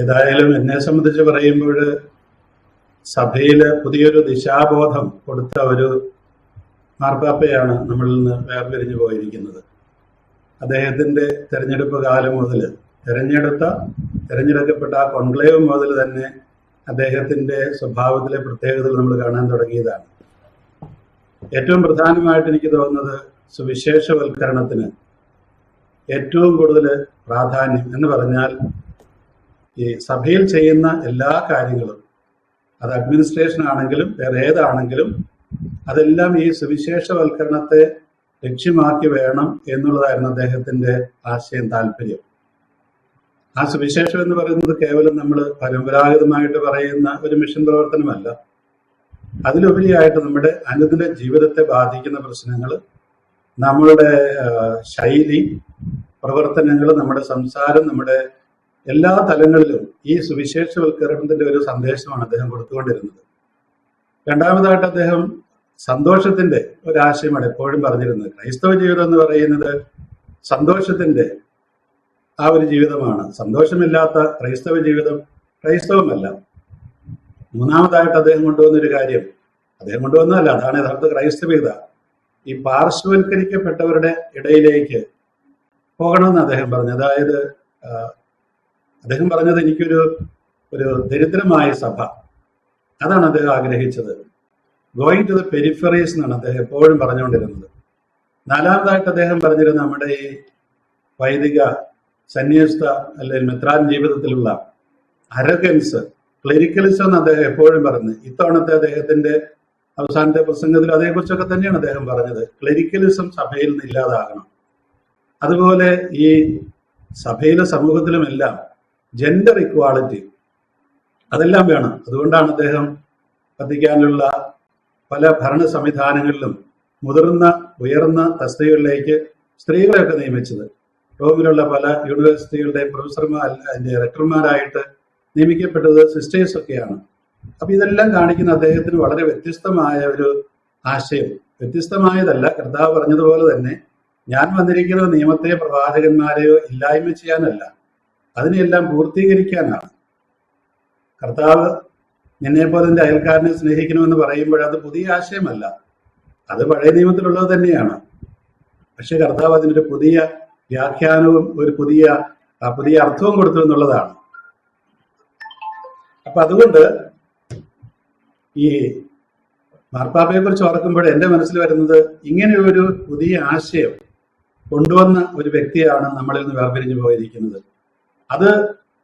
ഏതായാലും എന്നെ സംബന്ധിച്ച് പറയുമ്പോൾ സഭയിൽ പുതിയൊരു ദിശാബോധം കൊടുത്ത ഒരു മാർപ്പാപ്പയാണ് നമ്മളിൽ നിന്ന് വേർപിരിഞ്ഞു പോയിരിക്കുന്നത്. അദ്ദേഹത്തിന്റെ തെരഞ്ഞെടുപ്പ് കാലം മുതൽ തെരഞ്ഞെടുത്ത തെരഞ്ഞെടുക്കപ്പെട്ട ആ കോൺക്ലേവ് മുതൽ തന്നെ അദ്ദേഹത്തിന്റെ സ്വഭാവത്തിലെ പ്രത്യേകതകൾ നമ്മൾ കാണാൻ തുടങ്ങിയതാണ്. ഏറ്റവും പ്രധാനമായിട്ട് എനിക്ക് തോന്നുന്നത് സുവിശേഷവൽക്കരണത്തിന് ഏറ്റവും കൂടുതൽ പ്രാധാന്യം എന്ന് പറഞ്ഞാൽ ഈ സഭയിൽ ചെയ്യുന്ന എല്ലാ കാര്യങ്ങളും അത് അഡ്മിനിസ്ട്രേഷൻ ആണെങ്കിലും വേറെ ഏതാണെങ്കിലും അതെല്ലാം ഈ സുവിശേഷവൽക്കരണത്തെ ലക്ഷ്യമാക്കി വേണം എന്നുള്ളതായിരുന്നു അദ്ദേഹത്തിന്റെ ആശയം താല്പര്യം. ആ സുവിശേഷം എന്ന് പറയുന്നത് കേവലം നമ്മൾ പരമ്പരാഗതമായിട്ട് പറയുന്ന ഒരു മിഷൻ പ്രവർത്തനമല്ല. അതിലുപരിയായിട്ട് നമ്മുടെ അനുദിന ജീവിതത്തെ ബാധിക്കുന്ന പ്രശ്നങ്ങൾ നമ്മളുടെ ശൈലി പ്രവർത്തനങ്ങൾ നമ്മുടെ സംസാരം നമ്മുടെ എല്ലാ തലങ്ങളിലും ഈ സുവിശേഷവൽക്കരണത്തിന്റെ ഒരു സന്ദേശമാണ് അദ്ദേഹം കൊടുത്തുകൊണ്ടിരുന്നത്. രണ്ടാമതായിട്ട് അദ്ദേഹം സന്തോഷത്തിന്റെ ഒരാശയമാണ് എപ്പോഴും പറഞ്ഞിരുന്നത്. ക്രൈസ്തവ ജീവിതം എന്ന് പറയുന്നത് സന്തോഷത്തിന്റെ ആ ഒരു ജീവിതമാണ്. സന്തോഷമില്ലാത്ത ക്രൈസ്തവ ജീവിതം ക്രൈസ്തവമല്ല. മൂന്നാമതായിട്ട് അദ്ദേഹം കൊണ്ടുവന്ന ഒരു കാര്യം അദ്ദേഹം കൊണ്ടുവന്നതല്ല അതാണ് യഥാർത്ഥ ക്രൈസ്തവീത. ഈ പാർശ്വവൽക്കരിക്കപ്പെട്ടവരുടെ ഇടയിലേക്ക് പോകണമെന്ന് അദ്ദേഹം പറഞ്ഞു. അതായത് അദ്ദേഹം പറഞ്ഞത് എനിക്കൊരു ഒരു ദരിദ്രമായ സഭ. അതാണ് അദ്ദേഹം ആഗ്രഹിച്ചത്. ഗോയിങ് ടു ദ പെരിഫറീസ് എന്നാണ് അദ്ദേഹം എപ്പോഴും പറഞ്ഞുകൊണ്ടിരുന്നത്. നാലാമതായിട്ട് അദ്ദേഹം പറഞ്ഞിരുന്ന നമ്മുടെ ഈ വൈദിക സന്യസ്ത അല്ലെങ്കിൽ മെത്രാൻ ജീവിതത്തിലുള്ള അരഗൻസ് ക്ലരിക്കലിസം എന്ന് അദ്ദേഹം എപ്പോഴും പറഞ്ഞു ഇത്തവണത്തെ അദ്ദേഹത്തിന്റെ അവസാനത്തെ പ്രസംഗത്തിൽ അതേക്കുറിച്ചൊക്കെ തന്നെയാണ് അദ്ദേഹം പറഞ്ഞത്. ക്ലരിക്കലിസം സഭയിൽ നിന്ന് ഇല്ലാതാകണം. അതുപോലെ ഈ സഭയിലെ സമൂഹത്തിലുമെല്ലാം ജെൻഡർ ഇക്വാളിറ്റി അതെല്ലാം വേണം. അതുകൊണ്ടാണ് അദ്ദേഹം കത്തിക്കാനുള്ള പല ഭരണ സംവിധാനങ്ങളിലും മുതിർന്ന ഉയർന്ന തസ്തികകളിലേക്ക് സ്ത്രീകളെയൊക്കെ നിയമിച്ചത്. റോമിലുള്ള പല യൂണിവേഴ്സിറ്റികളുടെ പ്രൊഫസർമാർ റെക്ടർമാരായിട്ട് നിയമിക്കപ്പെട്ടത് സിസ്റ്റേഴ്സ് ഒക്കെയാണ്. അപ്പൊ ഇതെല്ലാം കാണിക്കുന്ന അദ്ദേഹത്തിന് വളരെ വ്യത്യസ്തമായ ഒരു ആശയം. വ്യത്യസ്തമായതല്ല കർത്താവ് പറഞ്ഞതുപോലെ തന്നെ ഞാൻ വന്നിരിക്കുന്ന നിയമത്തെ പ്രവാചകന്മാരെയോ ഇല്ലായ്മ ചെയ്യാനല്ല. അതിനെല്ലാം പൂർത്തീകരിക്കാനാണ്. കർത്താവ് നിന്നെപ്പോലെ പോലെ എന്റെ അയൽക്കാരനെ സ്നേഹിക്കണമെന്ന് പറയുമ്പോൾ അത് പുതിയ ആശയമല്ല. അത് പഴയ നിയമത്തിലുള്ളത് തന്നെയാണ്. പക്ഷെ കർത്താവ് അതിനൊരു പുതിയ വ്യാഖ്യാനവും ഒരു പുതിയ പുതിയ അർത്ഥവും കൊടുത്തു എന്നുള്ളതാണ്. അപ്പൊ അതുകൊണ്ട് ഈ മാർപ്പാപ്പയെ കുറിച്ച് ഓർക്കുമ്പോൾ എന്റെ മനസ്സിൽ വരുന്നത് ഇങ്ങനെ ഒരു പുതിയ ആശയം കൊണ്ടുവന്ന ഒരു വ്യക്തിയാണ് നമ്മളിൽ നിന്ന് വേർപിരിഞ്ഞു പോയിരിക്കുന്നത്. അത്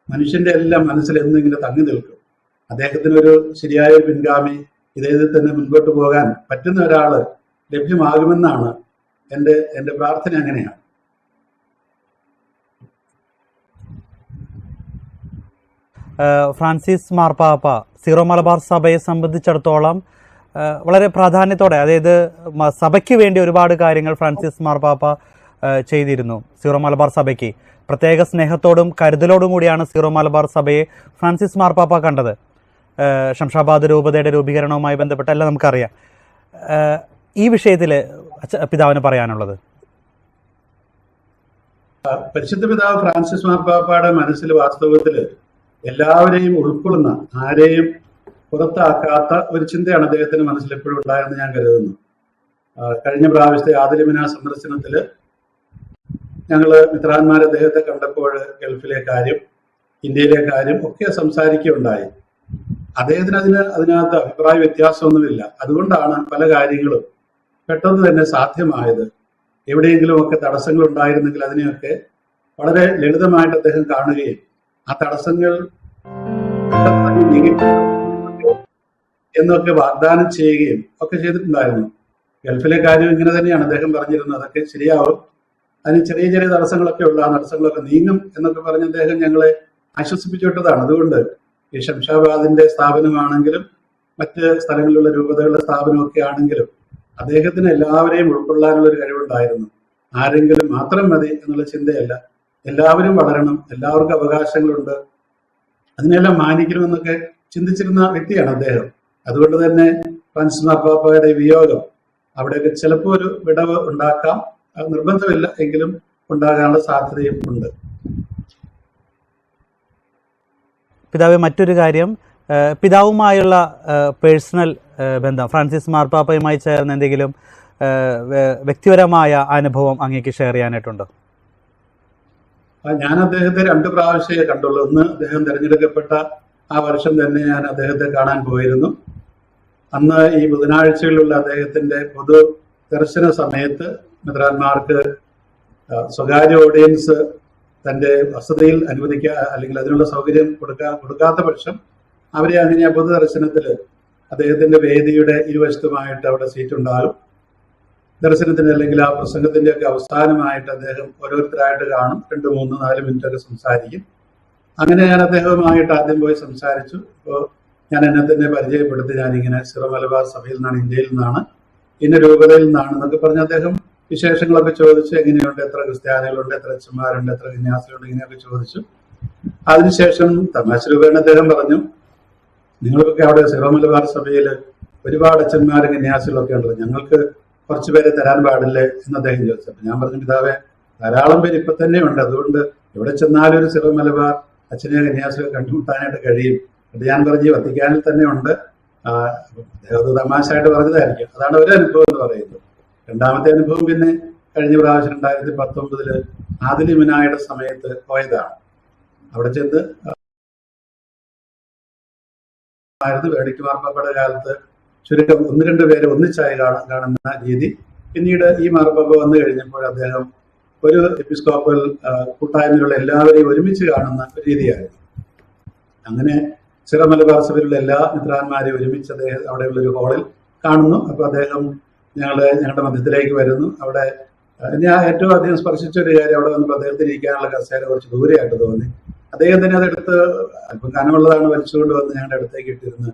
മനുഷ്യന്റെ എല്ലാം മനസ്സിൽ എന്നിങ്ങനെ തങ്ങി നിൽക്കും. അദ്ദേഹത്തിന് ഒരു ശരിയായ പിൻഗാമി ഇദ്ദേഹത്തിൽ തന്നെ മുൻപോട്ട് പോകാൻ പറ്റുന്ന ഒരാൾ ലഭ്യമാകുമെന്നാണ് എന്റെ എന്റെ പ്രാർത്ഥന അങ്ങനെയാണ്. ഫ്രാൻസിസ് മാർപ്പാപ്പ സീറോ മലബാർ സഭയെ സംബന്ധിച്ചിടത്തോളം വളരെ പ്രാധാന്യത്തോടെ അതായത് സഭയ്ക്ക് വേണ്ടി ഒരുപാട് കാര്യങ്ങൾ ഫ്രാൻസിസ് മാർപ്പാപ്പ ചെയ്തിരുന്നു സീറോ മലബാർ സഭയ്ക്ക്. പ്രത്യേക സ്നേഹത്തോടും കരുതലോടും കൂടിയാണ് സീറോ മലബാർ സഭയെ ഫ്രാൻസിസ് മാർപ്പാപ്പ കണ്ടത്. ശംഷാബാദ് രൂപതയുടെ രൂപീകരണവുമായി ബന്ധപ്പെട്ടെല്ലാം നമുക്കറിയാം. ഈ വിഷയത്തിൽ പിതാവിന് പറയാനുള്ളത്. പരിശുദ്ധ പിതാവ് ഫ്രാൻസിസ് മാർപ്പാപ്പയുടെ മനസ്സിൽ വാസ്തവത്തിൽ എല്ലാവരെയും ഉൾക്കൊള്ളുന്ന ആരെയും പുറത്താക്കാത്ത ഒരു ചിന്തയാണ് അദ്ദേഹത്തിന്റെ മനസ്സിൽ എപ്പോഴും ഉണ്ടായെന്ന് ഞാൻ കരുതുന്നു. കഴിഞ്ഞ പ്രാവശ്യത്തെ ആദിലമിന സന്ദർശനത്തിൽ ഞങ്ങൾ മിത്രാന്മാർ അദ്ദേഹത്തെ കണ്ടപ്പോൾ ഗൾഫിലെ കാര്യം ഇന്ത്യയിലെ കാര്യം ഒക്കെ സംസാരിക്കുകയുണ്ടായി. അദ്ദേഹത്തിന് അതിന് അതിനകത്ത് അഭിപ്രായ വ്യത്യാസമൊന്നുമില്ല. അതുകൊണ്ടാണ് പല കാര്യങ്ങളും പെട്ടെന്ന് തന്നെ സാധ്യമായത്. എവിടെയെങ്കിലും ഒക്കെ തടസ്സങ്ങൾ ഉണ്ടായിരുന്നെങ്കിൽ അതിനെയൊക്കെ വളരെ ലളിതമായിട്ട് അദ്ദേഹം കാണുകയും ആ തടസ്സങ്ങൾ എന്നൊക്കെ വാഗ്ദാനം ചെയ്യുകയും ഒക്കെ ചെയ്തിട്ടുണ്ടായിരുന്നു. ഗൾഫിലെ കാര്യം ഇങ്ങനെ തന്നെയാണ് അദ്ദേഹം പറഞ്ഞിരുന്നത്. അതൊക്കെ ശരിയാവും. അതിന് ചെറിയ ചെറിയ തടസ്സങ്ങളൊക്കെ ഉള്ള ആ തടസ്സങ്ങളൊക്കെ നീങ്ങും എന്നൊക്കെ പറഞ്ഞ് അദ്ദേഹം ഞങ്ങളെ ആശ്വസിപ്പിച്ചുവിട്ടതാണ്. അതുകൊണ്ട് ഈ ഷംഷാബാദിന്റെ സ്ഥാപനമാണെങ്കിലും മറ്റ് സ്ഥലങ്ങളിലുള്ള രൂപതകളുടെ സ്ഥാപനമൊക്കെ ആണെങ്കിലും അദ്ദേഹത്തിന് എല്ലാവരെയും ഉൾക്കൊള്ളാനുള്ള ഒരു കഴിവുണ്ടായിരുന്നു. ആരെങ്കിലും മാത്രം മതി എന്നുള്ള ചിന്തയല്ല. എല്ലാവരും വളരണം എല്ലാവർക്കും അവകാശങ്ങളുണ്ട്. അതിനെല്ലാം മാനിക്കണമെന്നൊക്കെ ചിന്തിച്ചിരുന്ന വ്യക്തിയാണ് അദ്ദേഹം. അതുകൊണ്ട് തന്നെ ഫ്രാൻസിസ് മാർപ്പാപ്പയുടെ വിയോഗം അവിടെയൊക്കെ ചിലപ്പോൾ ഒരു വിടവ് ഉണ്ടാക്കാം. നിർബന്ധമില്ല എങ്കിലും ഉണ്ടാകാനുള്ള സാധ്യതയും ഉണ്ട്. പിതാവ് മറ്റൊരു കാര്യം പിതാവുമായുള്ള പേഴ്സണൽ ബന്ധം ഫ്രാൻസിസ് മാർപ്പാപ്പയുമായി ചേർന്ന് എന്തെങ്കിലും വ്യക്തിപരമായ അനുഭവം അങ്ങേക്ക് ഷെയർ ചെയ്യാനായിട്ടുണ്ടോ? ഞാൻ അദ്ദേഹത്തെ രണ്ട് പ്രാവശ്യമേ കണ്ടുള്ളൂ. ഒന്ന് അദ്ദേഹം തിരഞ്ഞെടുക്കപ്പെട്ട ആ വർഷം തന്നെ ഞാൻ അദ്ദേഹത്തെ കാണാൻ പോയിരുന്നു. അന്ന് ഈ ബുധനാഴ്ചകളിലുള്ള അദ്ദേഹത്തിന്റെ പൊതു ദർശന സമയത്ത് മെത്രാന്മാർക്ക് സ്വകാര്യ ഓഡിയൻസ് തന്റെ വസതിയിൽ അനുവദിക്കുക അല്ലെങ്കിൽ അതിനുള്ള സൗകര്യം കൊടുക്കാ കൊടുക്കാത്ത പക്ഷം അവരെ അങ്ങനെ ആ പൊതു ദർശനത്തിൽ അദ്ദേഹത്തിന്റെ വേദിയുടെ ഇരുവശത്തുമായിട്ട് അവിടെ സീറ്റ് ഉണ്ടാകും. ദർശനത്തിന് അല്ലെങ്കിൽ ആ പ്രസംഗത്തിന്റെ ഒക്കെ അവസാനമായിട്ട് അദ്ദേഹം ഓരോരുത്തരായിട്ട് കാണും. രണ്ട് മൂന്ന് നാല് മിനിറ്റ് ഒക്കെ സംസാരിക്കും. അങ്ങനെ ഞാൻ അദ്ദേഹവുമായിട്ട് ആദ്യം പോയി സംസാരിച്ചു. അപ്പോൾ ഞാൻ എന്നെ തന്നെ പരിചയപ്പെടുത്തി. ഞാനിങ്ങനെ സിറോ മലബാർ സഭയിൽ നിന്നാണ് ഇന്ത്യയിൽ നിന്നാണ് ഇന്ന രൂപതയിൽ നിന്നാണ് എന്നൊക്കെ പറഞ്ഞ് അദ്ദേഹം വിശേഷങ്ങളൊക്കെ ചോദിച്ച് എങ്ങനെയുണ്ട്? എത്ര ക്രിസ്ത്യാനികളുണ്ട്? എത്ര അച്ഛന്മാരുണ്ട്? എത്ര കന്യാസികളുണ്ട് ഇങ്ങനെയൊക്കെ ചോദിച്ചു. അതിനുശേഷം തമാശ രൂപേണ അദ്ദേഹം പറഞ്ഞു നിങ്ങൾക്കൊക്കെ അവിടെ സിറോ മലബാർ സഭയിൽ ഒരുപാട് അച്ഛന്മാരും കന്യാസികളൊക്കെ ഉണ്ടല്ലോ. ഞങ്ങൾക്ക് കുറച്ച് പേരെ തരാൻ പാടില്ലേ? എന്ന് അദ്ദേഹം ചോദിച്ചു. അപ്പൊ ഞാൻ പറഞ്ഞു പിതാവേ ധാരാളം പേര് ഇപ്പൊ തന്നെ ഉണ്ട്. അതുകൊണ്ട് എവിടെ ചെന്നാലും ഒരു സിറോ മലബാർ അച്ഛനെ കന്യാസികളെ കണ്ടുമുട്ടാനായിട്ട് കഴിയും. അത് ഞാൻ പറഞ്ഞു വത്തിക്കാനിൽ തന്നെ ഉണ്ട്. അദ്ദേഹം തമാശയായിട്ട് പറഞ്ഞതായിരിക്കും. അതാണ് ഒരു അനുഭവം എന്ന് പറയുന്നത്. രണ്ടാമത്തെ അനുഭവം പിന്നെ കഴിഞ്ഞ പ്രാവശ്യം രണ്ടായിരത്തി പത്തൊമ്പതിൽ ആദിലിമിനായുടെ സമയത്ത് പോയതാണ്. അവിടെ ചെന്ന് ആയിരുന്നു വേടിക്ക് മാർപ്പാപ്പയുടെ കാലത്ത് ചുരുക്കം ഒന്ന് രണ്ട് പേര് ഒന്നിച്ചായി കാണുന്ന രീതി. പിന്നീട് ഈ മാർപ്പാപ്പ വന്നു കഴിഞ്ഞപ്പോൾ അദ്ദേഹം ഒരു എപ്പിസ്കോപ്പൽ കൂട്ടായ്മയിലുള്ള എല്ലാവരെയും ഒരുമിച്ച് കാണുന്ന ഒരു രീതിയായിരുന്നു. അങ്ങനെ ചില മലബാർ സഭയിലുള്ള എല്ലാ മിത്രാന്മാരെയും ഒരുമിച്ച് അദ്ദേഹം അവിടെയുള്ള ഒരു ഹാളിൽ കാണുന്നു. അപ്പൊ അദ്ദേഹം ഞങ്ങളുടെ ഞങ്ങളുടെ മധ്യത്തിലേക്ക് വരുന്നു. അവിടെ ഞാൻ ഏറ്റവും അധികം സ്പർശിച്ച ഒരു കാര്യം അവിടെ വന്നപ്പോൾ അദ്ദേഹത്തിന് ഇരിക്കാനുള്ള കസേര കുറച്ച് ദൂരെയായിട്ട് തോന്നി. അദ്ദേഹം തന്നെ അതെടുത്ത് അല്പം കനമുള്ളതാണ് വലിച്ചുകൊണ്ട് വന്ന് ഞങ്ങളുടെ അടുത്തേക്ക് ഇട്ടിരുന്ന്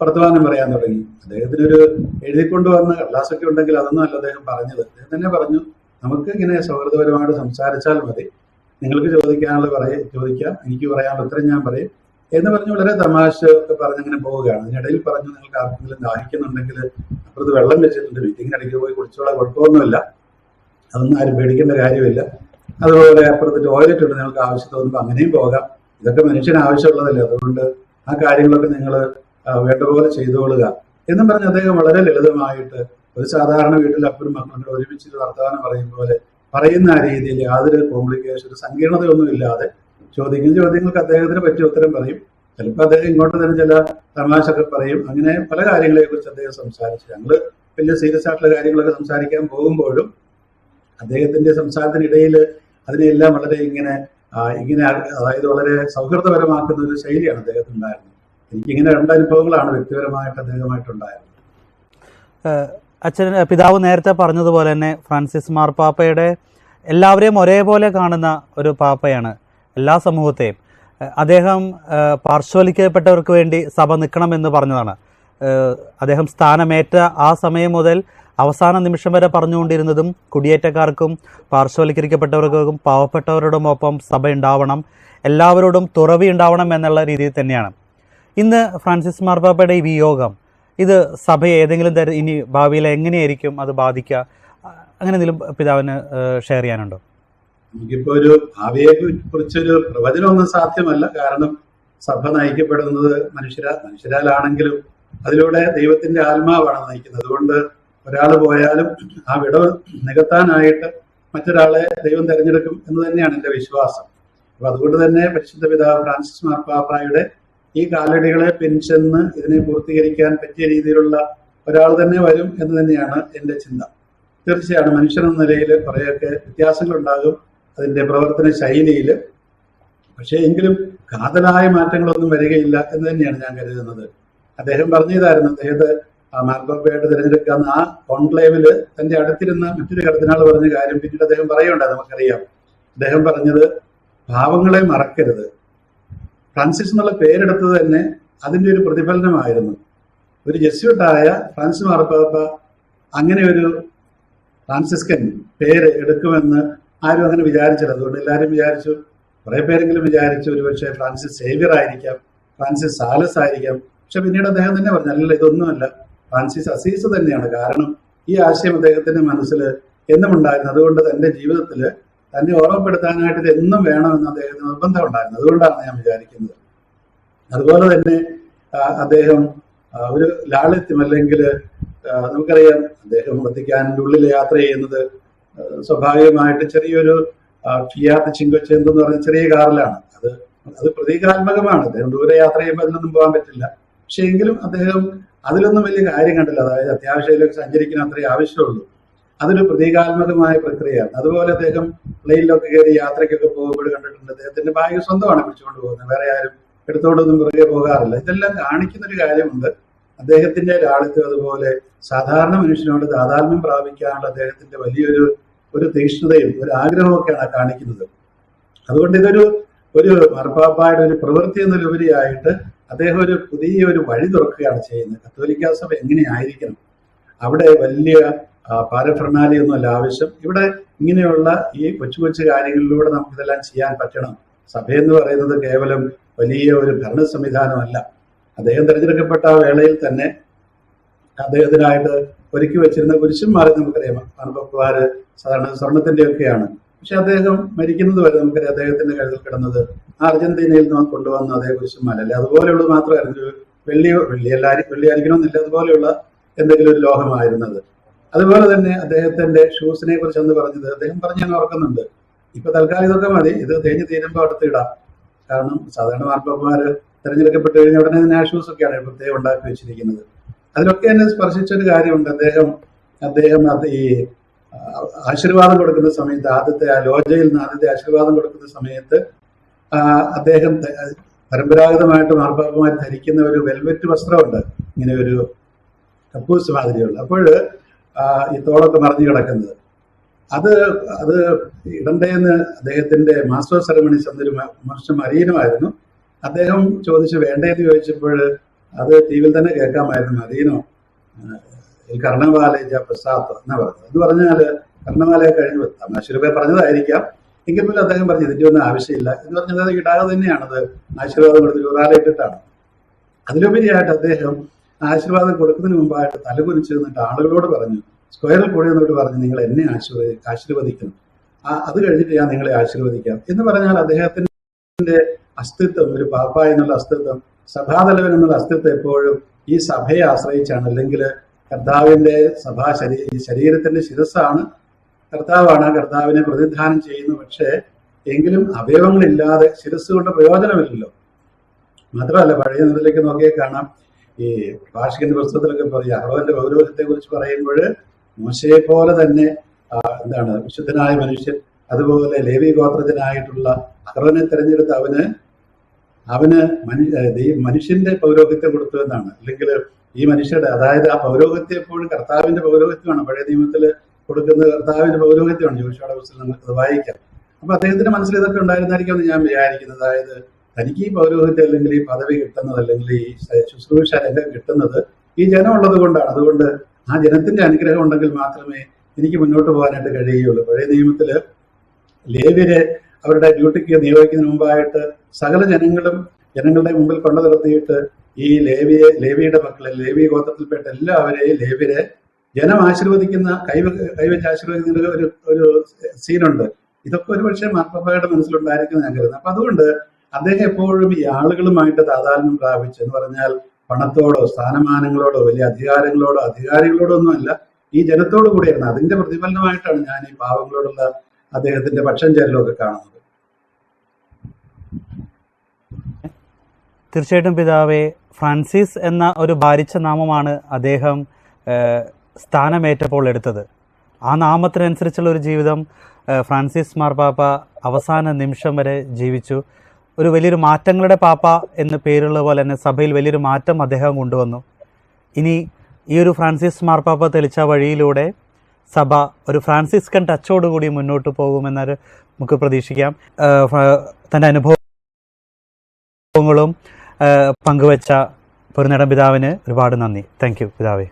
വർത്തമാനം പറയാൻ തുടങ്ങി. അദ്ദേഹത്തിന് ഒരു എഴുതിക്കൊണ്ട് വന്ന കടലാസൊക്കെ ഉണ്ടെങ്കിൽ അതൊന്നും അല്ല അദ്ദേഹം പറഞ്ഞത്. അദ്ദേഹം തന്നെ പറഞ്ഞു നമുക്ക് ഇങ്ങനെ സൗഹൃദപരമായിട്ട് സംസാരിച്ചാൽ മതി. നിങ്ങൾക്ക് ചോദിക്കാനുള്ള പറയ ചോദിക്കാം. എനിക്ക് പറയാനുള്ള ഉത്തരം ഞാൻ പറയും. എന്ന് പറഞ്ഞ് വളരെ തമാശ ഒക്കെ പറഞ്ഞങ്ങനെ പോവുകയാണ്. അതിനിടയിൽ പറഞ്ഞു നിങ്ങൾക്ക് ആർക്കെങ്കിലും ദാഹിക്കുന്നുണ്ടെങ്കിൽ അപ്പുറത്ത് വെള്ളം വെച്ചിട്ടുണ്ട്. മീറ്റിങ്ങിനിടയ്ക്ക് പോയി കുടിച്ചോളാം കുഴപ്പമൊന്നുമില്ല. അതൊന്നും ആരും പേടിക്കേണ്ട കാര്യമില്ല. അതുപോലെ അപ്പുറത്ത് ടോയ്ലറ്റ് ഉണ്ട് നിങ്ങൾക്ക് ആവശ്യം തോന്നുമ്പോൾ അങ്ങനെയും പോകാം. ഇതൊക്കെ മനുഷ്യന് ആവശ്യമുള്ളതല്ലേ. അതുകൊണ്ട് ആ കാര്യങ്ങളൊക്കെ നിങ്ങൾ വേണ്ട പോലെ ചെയ്തുകൊള്ളുക എന്നും പറഞ്ഞ് അദ്ദേഹം വളരെ ലളിതമായിട്ട് ഒരു സാധാരണ വീട്ടിൽ അപ്പുറം മക്കളും ഒരുമിച്ച് വർത്തമാനം പറയും പോലെ പറയുന്ന ആ രീതിയിൽ യാതൊരു കോംപ്ലിക്കേഷൻ സങ്കീർണതയൊന്നും ഇല്ലാതെ ചോദിക്കുന്ന ചോദ്യങ്ങൾക്ക് അദ്ദേഹത്തിന് പറ്റിയ ഉത്തരം പറയും. ചിലപ്പോൾ അദ്ദേഹം ഇങ്ങോട്ട് തന്നെ ചില തമാശകൾ പറയും. അങ്ങനെ പല കാര്യങ്ങളെ കുറിച്ച് അദ്ദേഹം സംസാരിച്ചു. ഞങ്ങൾ വലിയ സീരിയസ് ആയിട്ടുള്ള കാര്യങ്ങളൊക്കെ സംസാരിക്കാൻ പോകുമ്പോഴും അദ്ദേഹത്തിന്റെ സംസാരത്തിനിടയിൽ അതിനെല്ലാം വളരെ ഇങ്ങനെ ഇങ്ങനെ അതായത് വളരെ സൗഹൃദപരമാക്കുന്ന ഒരു ശൈലിയാണ് അദ്ദേഹത്തിന് ഉണ്ടായിരുന്നത് എനിക്കിങ്ങനെ രണ്ട് അനുഭവങ്ങളാണ് വ്യക്തിപരമായിട്ട് അദ്ദേഹമായിട്ടുണ്ടായിരുന്നത്. അച്ഛൻ പിതാവ് നേരത്തെ പറഞ്ഞതുപോലെ തന്നെ ഫ്രാൻസിസ് മാർപ്പാപ്പയുടെ എല്ലാവരെയും ഒരേപോലെ കാണുന്ന ഒരു പാപ്പയാണ് എല്ലാ സമൂഹത്തെയും. അദ്ദേഹം പാർശ്വവൽക്കപ്പെട്ടവർക്ക് വേണ്ടി സഭ നിൽക്കണമെന്ന് പറഞ്ഞതാണ്. അദ്ദേഹം സ്ഥാനമേറ്റ ആ സമയം മുതൽ അവസാന നിമിഷം വരെ പറഞ്ഞുകൊണ്ടിരുന്നതും കുടിയേറ്റക്കാർക്കും പാർശ്വവൽക്കരിക്കപ്പെട്ടവർക്കും പാവപ്പെട്ടവരോടും ഒപ്പം സഭ ഉണ്ടാവണം എല്ലാവരോടും തുറവി ഉണ്ടാവണം എന്നുള്ള രീതിയിൽ തന്നെയാണ്. ഇന്ന് ഫ്രാൻസിസ് മാർപ്പാപ്പയുടെ ഈ വിയോഗം ഇത് സഭയെ ഏതെങ്കിലും തര ഇനി ഭാവിയിൽ എങ്ങനെയായിരിക്കും അത് ബാധിക്കുക അങ്ങനെ എന്തെങ്കിലും പിതാവിന് ഷെയർ ചെയ്യാനുണ്ടോ? നമുക്കിപ്പോ ഒരു ഭാവിയെ കുറിച്ചൊരു പ്രവചനമൊന്നും സാധ്യമല്ല. കാരണം സഭ നയിക്കപ്പെടുന്നത് മനുഷ്യരാ മനുഷ്യരാലാണെങ്കിലും അതിലൂടെ ദൈവത്തിന്റെ ആത്മാവാണ് നയിക്കുന്നത്. അതുകൊണ്ട് ഒരാൾ പോയാലും ആ വിടവ് നികത്താനായിട്ട് മറ്റൊരാളെ ദൈവം തിരഞ്ഞെടുക്കും എന്ന് തന്നെയാണ് എന്റെ വിശ്വാസം. അപ്പൊ അതുകൊണ്ട് തന്നെ പരിശുദ്ധ പിതാവ് ഫ്രാൻസിസ് മാർപ്പാപ്പായുടെ ഈ കാലടികളെ പിൻചെന്ന് ഇതിനെ പൂർത്തീകരിക്കാൻ പറ്റിയ രീതിയിലുള്ള ഒരാൾ തന്നെ വരും എന്ന് തന്നെയാണ് എന്റെ ചിന്ത. തീർച്ചയാണ് മനുഷ്യൻ എന്ന നിലയിൽ കുറേയൊക്കെ വ്യത്യാസങ്ങളുണ്ടാകും. അതിന്റെ പ്രവർത്തന ശൈലിയിൽ. പക്ഷേ എങ്കിലും കാതലായ മാറ്റങ്ങളൊന്നും വരികയില്ല എന്ന് തന്നെയാണ് ഞാൻ കരുതുന്നത്. അദ്ദേഹം പറഞ്ഞതായിരുന്നു അദ്ദേഹത്തെ ആ മാർപ്പാപ്പയായിട്ട് തിരഞ്ഞെടുക്കാവുന്ന ആ കോൺക്ലേവിൽ തന്റെ അടുത്തിരുന്ന മറ്റൊരു കർദിനാൾ പറഞ്ഞ കാര്യം പിന്നീട് അദ്ദേഹം പറയുണ്ടായി നമുക്കറിയാം. അദ്ദേഹം പറഞ്ഞത് ഭാവങ്ങളെ മറക്കരുത്. ഫ്രാൻസിസ് എന്നുള്ള പേരെടുത്തത് തന്നെ അതിന്റെ ഒരു പ്രതിഫലനമായിരുന്നു. ഒരു ജസ്യൂട്ടായ ഫ്രാൻസിസ് മാർപ്പാപ്പ അങ്ങനെ ഒരു ഫ്രാൻസിസ്കൻ പേര് എടുക്കുമെന്ന് ആരും അങ്ങനെ വിചാരിച്ചില്ല. അതുകൊണ്ട് എല്ലാവരും വിചാരിച്ചു. കുറെ പേരെങ്കിലും വിചാരിച്ചു ഒരുപക്ഷെ ഫ്രാൻസിസ് സേവിയർ ആയിരിക്കാം ഫ്രാൻസിസ് സാലസ് ആയിരിക്കാം. പക്ഷെ പിന്നീട് അദ്ദേഹം തന്നെ പറഞ്ഞു അല്ല ഇതൊന്നുമല്ല. ഫ്രാൻസിസ് അസീസ് തന്നെയാണ്. കാരണം ഈ ആശയം അദ്ദേഹത്തിന്റെ മനസ്സിൽ എന്നും ഉണ്ടായിരുന്നു. അതുകൊണ്ട് തന്റെ ജീവിതത്തിൽ തന്നെ ഓർമ്മപ്പെടുത്താനായിട്ട് ഇത് എന്നും വേണമെന്ന് അദ്ദേഹത്തിന് നിർബന്ധം ഉണ്ടായിരുന്നു അതുകൊണ്ടാണ് ഞാൻ വിചാരിക്കുന്നത്. അതുപോലെ തന്നെ അദ്ദേഹം ഒരു ലാളിത്യം അല്ലെങ്കിൽ നമുക്കറിയാം അദ്ദേഹം വത്തിക്കാനിന്റെ ഉള്ളിൽ യാത്ര ചെയ്യുന്നത് സ്വാഭാവികമായിട്ട് ചെറിയൊരു ഫിയാത്ത് ചിങ്കൊച്ചെന്ത് എന്ന് പറഞ്ഞ ചെറിയ കാറിലാണ്. അത് അത് പ്രതീകാത്മകമാണ്. അദ്ദേഹം ദൂരെ യാത്ര ചെയ്യുമ്പോൾ അതിലൊന്നും പോകാൻ പറ്റില്ല. പക്ഷെ എങ്കിലും അദ്ദേഹം അതിലൊന്നും വലിയ കാര്യം കണ്ടില്ല. അതായത് അത്യാവശ്യത്തിലൊക്കെ സഞ്ചരിക്കാൻ അത്രയും ആവശ്യമുള്ളൂ. അതൊരു പ്രതീകാത്മകമായ പ്രക്രിയയാണ്. അതുപോലെ അദ്ദേഹം പ്ലെയിനിലൊക്കെ കയറി യാത്രയ്ക്കൊക്കെ പോകുമ്പോൾ കണ്ടിട്ടുണ്ട്. അദ്ദേഹത്തിന്റെ ബാഗ് സ്വന്തമാണ് പിടിച്ചുകൊണ്ട് പോകുന്നത്. വേറെ ആരും എടുത്തോണ്ടൊന്നും പുറകെ പോകാറില്ല. ഇതെല്ലാം കാണിക്കുന്ന ഒരു കാര്യമുണ്ട്. അദ്ദേഹത്തിന്റെ ലാളിത്യം അതുപോലെ സാധാരണ മനുഷ്യനോട് താതാത്മ്യം പ്രാപിക്കാനുള്ള അദ്ദേഹത്തിന്റെ വലിയൊരു ഒരു തീഷ്ണതയും ഒരു ആഗ്രഹമൊക്കെയാണ് കാണിക്കുന്നത്. അതുകൊണ്ട് ഇതൊരു ഒരു മാർപ്പാപ്പായുടെ ഒരു പ്രവൃത്തി എന്നതിലുപരിയായിട്ട് അദ്ദേഹം ഒരു പുതിയ ഒരു വഴി തുറക്കുകയാണ് ചെയ്യുന്നത്. കത്തോലിക്ക സഭ എങ്ങനെയായിരിക്കണം? അവിടെ വലിയ പാരഫ്രണാലി ഒന്നുമല്ല ആവശ്യം. ഇവിടെ ഇങ്ങനെയുള്ള ഈ കൊച്ചു കൊച്ചു കാര്യങ്ങളിലൂടെ നമുക്കിതെല്ലാം ചെയ്യാൻ പറ്റണം. സഭയെന്ന് പറയുന്നത് കേവലം വലിയ ഒരു ഭരണ സംവിധാനമല്ല അദ്ദേഹം തിരഞ്ഞെടുക്കപ്പെട്ട വേളയിൽ തന്നെ അദ്ദേഹത്തിനായിട്ട് ഒരുക്കി വെച്ചിരുന്ന കുരിശന്മാരെ നമുക്കറിയാം. അണുപ്പക്കുമാര് സാധാരണ സ്വർണത്തിന്റെ ഒക്കെയാണ് പക്ഷെ അദ്ദേഹം മരിക്കുന്നത് വരെ നമുക്കറിയാം അദ്ദേഹത്തിന്റെ കഴുത്തിൽ കിടന്നത് അർജന്റീനയിൽ നിന്ന് കൊണ്ടുവന്ന അതേ കുരിശന്മാരല്ല അതുപോലെയുള്ളത് മാത്രമായിരുന്നു. വെള്ളി വെള്ളി എല്ലാരും വെള്ളി ആയിരിക്കണമെന്നില്ല അതുപോലെയുള്ള എന്തെങ്കിലും ഒരു ലോഹമായിരുന്നത്. അതുപോലെ തന്നെ അദ്ദേഹത്തിന്റെ ഷൂസിനെ കുറിച്ച് അന്ന് പറഞ്ഞത് അദ്ദേഹം പറഞ്ഞു ഞാൻ ഓർക്കുന്നുണ്ട്. ഇപ്പൊ തൽക്കാലം ഇതൊക്കെ മതി. ഇത് തേഞ്ഞ് തീരുമ്പോൾ അടുത്ത് ഇടാം. കാരണം സാധാരണ മാർപ്പന്മാര് തെരഞ്ഞെടുക്കപ്പെട്ട് കഴിഞ്ഞ ഉടനെ തന്നെ ആ ഷൂസ് ഒക്കെയാണ് പ്രത്യേകം ഉണ്ടാക്കി വെച്ചിരിക്കുന്നത്. അതിലൊക്കെ എന്നെ സ്പർശിച്ച ഒരു കാര്യമുണ്ട്. അദ്ദേഹം അദ്ദേഹം അത് ഈ ആശീർവാദം കൊടുക്കുന്ന സമയത്ത് ആദ്യത്തെ ആ ലോജയിൽ നിന്ന് ആദ്യത്തെ ആശീർവാദം കൊടുക്കുന്ന സമയത്ത് അദ്ദേഹം പരമ്പരാഗതമായിട്ട് മാർപ്പാപ്പമാർ ധരിക്കുന്ന ഒരു വെൽവെറ്റ് വസ്ത്രമുണ്ട്. ഇങ്ങനെ ഒരു കപ്പൂസ് മാതിരിയുള്ള. അപ്പോൾ ഈ തോളൊക്കെ മറിഞ്ഞു കിടക്കുന്നത്. അത് അത് ഇടണ്ടേന്ന് അദ്ദേഹത്തിന്റെ മാസ്റ്റർ സെറമണി മ- മനുഷ്യ മരീനമായിരുന്നു. അദ്ദേഹം ചോദിച്ചു വേണ്ടേന്ന് ചോദിച്ചപ്പോൾ അത് ടി വിയിൽ തന്നെ കേൾക്കാമായിരുന്നു. മരീനോ കർണവാലേജ പ്രസാദ് എന്നാ പറഞ്ഞത് എന്ന് പറഞ്ഞാൽ കർണവാലയെ കഴിഞ്ഞു തമാശരൂപെ പറഞ്ഞതായിരിക്കാം. എങ്കിൽ പോലും അദ്ദേഹം പറഞ്ഞു ഇതിന്റെ ഒന്നും ആവശ്യമില്ല. എന്ന് പറഞ്ഞത് അത് തന്നെയാണ് അത് ആശീർവാദം കൊടുത്ത് ഒരാളിട്ടിട്ടാണ് അതിലുപരിയായിട്ട് അദ്ദേഹം ആശീർവാദം കൊടുക്കുന്നതിന് മുമ്പായിട്ട് തലകുനിച്ച് നിന്നിട്ട് ആളുകളോട് പറഞ്ഞു സ്ക്വയറിൽ കൂടി നിന്നിട്ട് പറഞ്ഞു നിങ്ങൾ എന്നെ ആശീർവദി ആശീർവദിക്കണം. ആ അത് കഴിഞ്ഞിട്ട് ഞാൻ നിങ്ങളെ ആശീർവദിക്കാം. എന്ന് പറഞ്ഞാൽ അദ്ദേഹത്തിന്റെ അസ്തിത്വം ഒരു പാപ്പ എന്നുള്ള അസ്തിത്വം സഭാതലവൻ എന്നുള്ള അസ്തിത്വം എപ്പോഴും ഈ സഭയെ ആശ്രയിച്ചാണ്. അല്ലെങ്കിൽ കർത്താവിന്റെ സഭാ ശരീ ശരീരത്തിന്റെ ശിരസ്സാണ്. കർത്താവാണ് കർത്താവിനെ പ്രതിധാനം ചെയ്യുന്നു പക്ഷേ എങ്കിലും അവയവങ്ങളില്ലാതെ ശിരസ് കൊണ്ട് പ്രയോജനമില്ലല്ലോ. മാത്രമല്ല പഴയ നിലയിലേക്ക് നോക്കിയേ കാണാം. ഈ ഭാഷികന്റെ പുസ്തകത്തിലൊക്കെ പറയാം അഹ്റോന്റെ ഗൗരവത്തെ കുറിച്ച് പറയുമ്പോൾ മോശയെ പോലെ തന്നെ എന്താണ് വിശുദ്ധനായ മനുഷ്യൻ അതുപോലെ ലേവി ഗോത്രത്തിനായിട്ടുള്ള അഹ്റോനെ തിരഞ്ഞെടുത്ത് അവന് അവന് മനുഷ്യ മനുഷ്യന്റെ പൗരോഹിത്യം കൊടുത്തു എന്നാണ് അല്ലെങ്കിൽ ഈ മനുഷ്യരുടെ അതായത് ആ പൗരോഹിത്യം എപ്പോഴും കർത്താവിന്റെ പൗരോഹിത്യമാണ്. പഴയ നിയമത്തിൽ കൊടുക്കുന്ന കർത്താവിന്റെ പൗരോഹിത്യമാണ്. ജോഷിയുടെ പുസ്തകം നമുക്ക് വായിക്കാം. അപ്പൊ അദ്ദേഹത്തിന്റെ മനസ്സിൽ ഇതൊക്കെ ഉണ്ടായിരുന്നായിരിക്കും എന്ന് ഞാൻ വിചാരിക്കുന്നത്. അതായത് തനിക്ക് ഈ പൗരോഹിത്യം അല്ലെങ്കിൽ ഈ പദവി കിട്ടുന്നത് അല്ലെങ്കിൽ ഈ ശുശ്രൂഷ രംഗം കിട്ടുന്നത് ഈ ജനം ഉള്ളത് കൊണ്ടാണ്. അതുകൊണ്ട് ആ ജനത്തിന്റെ അനുഗ്രഹം ഉണ്ടെങ്കിൽ മാത്രമേ എനിക്ക് മുന്നോട്ട് പോകാനായിട്ട് കഴിയുകയുള്ളൂ. പഴയ നിയമത്തിൽ ലേവ്യരെ അവരുടെ ഡ്യൂട്ടിക്ക് നിയോഗിക്കുന്നതിന് മുമ്പായിട്ട് സകല ജനങ്ങളും ജനങ്ങളുടെ മുമ്പിൽ കൊണ്ടു നിർത്തിയിട്ട് ഈ ലേവിയെ ലേവിയുടെ മക്കളെ ലേവി ഗോത്രത്തിൽപ്പെട്ട എല്ലാവരെയും ലേവിയെ ജനം ആശീർവദിക്കുന്ന കൈവ കൈവച്ച് ആശീർവദിക്കുന്ന ഒരു ഒരു സീനുണ്ട്. ഇതൊക്കെ ഒരു പക്ഷേ മാർപ്പാപ്പയുടെ മനസ്സിലുണ്ടായിരിക്കും ഞാൻ കരുതുന്നത് അപ്പൊ അതുകൊണ്ട് അദ്ദേഹം എപ്പോഴും ഈ ആളുകളുമായിട്ട് താതാത്മ്യം പ്രാപിച്ചു എന്ന് പറഞ്ഞാൽ പണത്തോടോ സ്ഥാനമാനങ്ങളോടോ വലിയ അധികാരങ്ങളോടോ അധികാരികളോടോ ഒന്നുമല്ല ഈ ജനത്തോടു കൂടിയായിരുന്നു. അതിന്റെ പ്രതിഫലനമായിട്ടാണ് ഞാൻ ഈ പാവങ്ങളോടുള്ള അദ്ദേഹത്തിന്റെ പക്ഷം ചേരലൊക്കെ കാണുന്നത്. തീർച്ചയായിട്ടും പിതാവെ ഫ്രാൻസിസ് എന്ന ഒരു ഭാരിച്ച നാമമാണ് അദ്ദേഹം സ്ഥാനമേറ്റപ്പോൾ എടുത്തത്. ആ നാമത്തിനനുസരിച്ചുള്ള ഒരു ജീവിതം ഫ്രാൻസിസ് മാർപ്പാപ്പ അവസാന നിമിഷം വരെ ജീവിച്ചു. ഒരു വലിയൊരു മാറ്റങ്ങളുടെ പാപ്പ എന്ന് പേരുള്ള പോലെ തന്നെ സഭയിൽ വലിയൊരു മാറ്റം അദ്ദേഹം കൊണ്ടുവന്നു. ഇനി ഈ ഒരു ഫ്രാൻസിസ് മാർപ്പാപ്പ തെളിച്ച വഴിയിലൂടെ സഭ ഒരു ഫ്രാൻസിസ്കൻ ടച്ചോടുകൂടി മുന്നോട്ട് പോകുമെന്നൊരു നമുക്ക് പ്രതീക്ഷിക്കാം. തന്റെ അനുഭവങ്ങളും പങ്കുവച്ച പൊരുന്നടം പിതാവിന് ഒരുപാട് നന്ദി. താങ്ക് യു പിതാവേ.